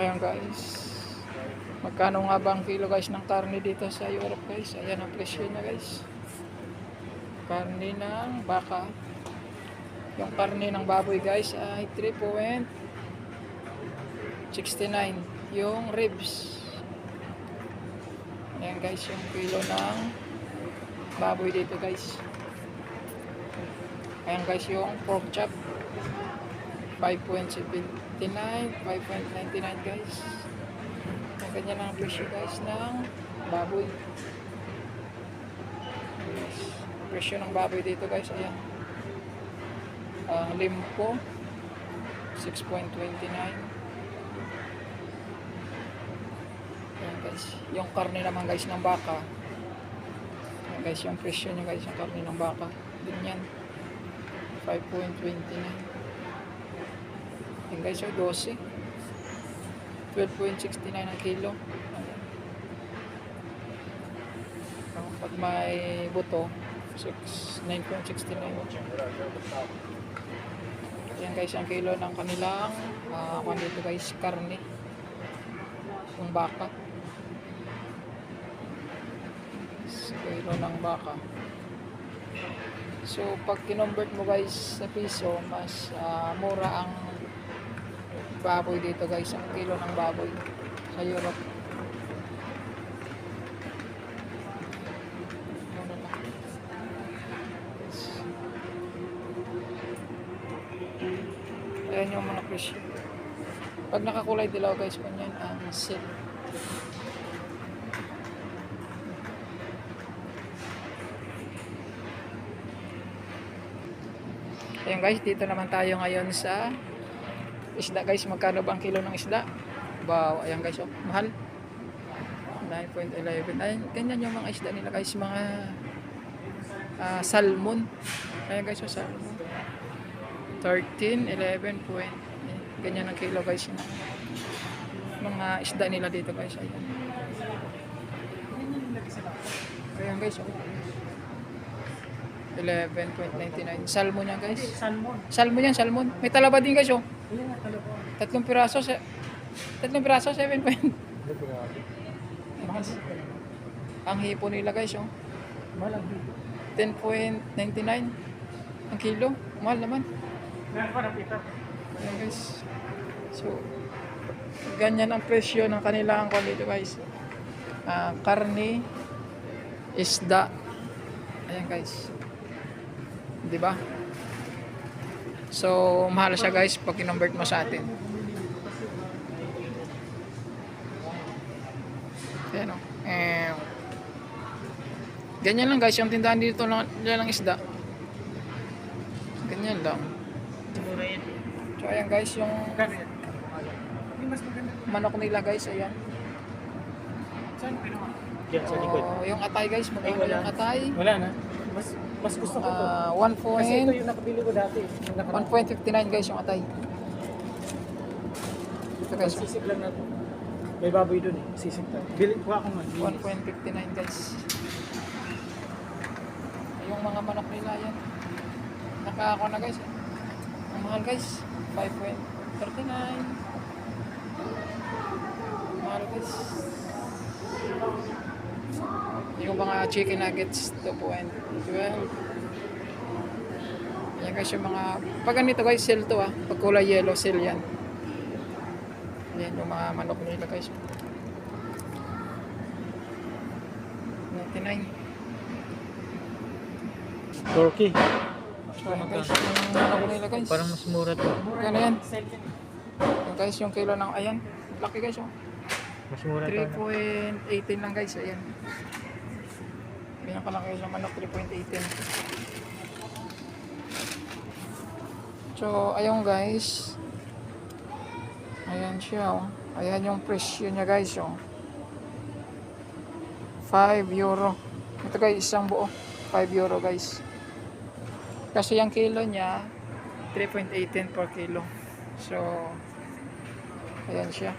Ayan guys. Magkano nga ba ang kilo guys ng karne dito sa Europe guys? Ayan ang presyo niya guys. Karne ng baka. Yung karne ng baboy guys ay 3.69. Yung ribs. Ayan guys yung kilo ng baboy dito guys. Ayan guys yung pork chop. 5.79, 5.99 guys. Ang ganyan ang presyo guys ng baboy. Yes. Presyo ng baboy dito guys, ayan. Ang limpo, 6.29. Ayan guys. Yung karne naman guys ng baka. Ayan guys, yung presyo niya guys, yung karne ng baka. Ganyan. 5.29. Yan guys, oh, 12. 12.69 ang kilo. Pag may buto, 6, 9.69. Yan guys, ang kilo ng kanilang uh, kung dito guys, karne. Yung baka. Sa kilo ng baka. So, pag kinonvert mo guys sa piso, mas ah, mura ang baboy dito guys. Ang kilo ng baboy sa Europe. Ayan yung mga presyo. Pag nakakulay dilaw guys, kanyan ang silk. Ayan guys, dito naman tayo ngayon sa isda guys. Magkano ba ang kilo ng isda? Wow, ayan guys, oh, mahal. 9.11. Ayan, ganyan yung mga isda nila guys, mga ah, salmon. Ayan guys, oh, salmon. 13, 11 point. Ganyan ang kilo guys. Yung mga isda nila dito guys. Ayan. Ayan guys, oh. 11.99. Salmon yan guys. Salmon. Salmon yan, salmon. May talaba din guys, oh. Ayun nga talaga. Tatlong piraso, se tatlong piraso, 7 point. Ang hipo nila guys, oh. Mahal ang hito. 10.99 ang kilo. Mahal naman. Meron pa napita. Ayan guys. So, ganyan ang presyo ng kanilang kwan dito guys. Ah, karne, isda. Ayan guys. 'Di ba? So, mahal siya guys pag kinonvert mo sa atin. Ayan o. Eh, ganyan lang guys yung tindahan dito lang, lang isda. Ganyan lang. So ayan guys yung manok nila guys, ayan. Saan pinuha? Yan, sa likod. Oh, yung atay guys, magkano yung atay? Wala na. Mas mas gusto ko to. Ah, 1 Kasi ito point, yung nakabili ko dati. Yung nakaraan. 1.59 guys yung atay. Ito guys, Sisig lang natin. May baboy dun eh. Sisig tayo. Bili ko ako man. 1.59 guys. Yung mga manok nila yan. Nakaako na guys. Ang mahal guys. 5.39. Mahal guys. Yung mga chicken nuggets 2.12. Yan guys yung mga pag ganito guys sale to ah. Pag kulay yellow sale yan. Yan yung mga manok nila guys. 99. Turkey. Ayan guys, yung manok nila guys. Parang mas mura to. Yan yan. Yan guys, yung kilo ng, ayan. Laki guys, oh. Mas mura to. 3.18 lang guys, ayan. Guys yung manok, 3.18. So, ayun guys. Ayan siya, oh. Ayan yung presyo niya guys, oh. 5 euro. Ito guys, isang buo. 5 euro guys. Kasi yung kilo niya, 3.18 per kilo. So, ayan siya.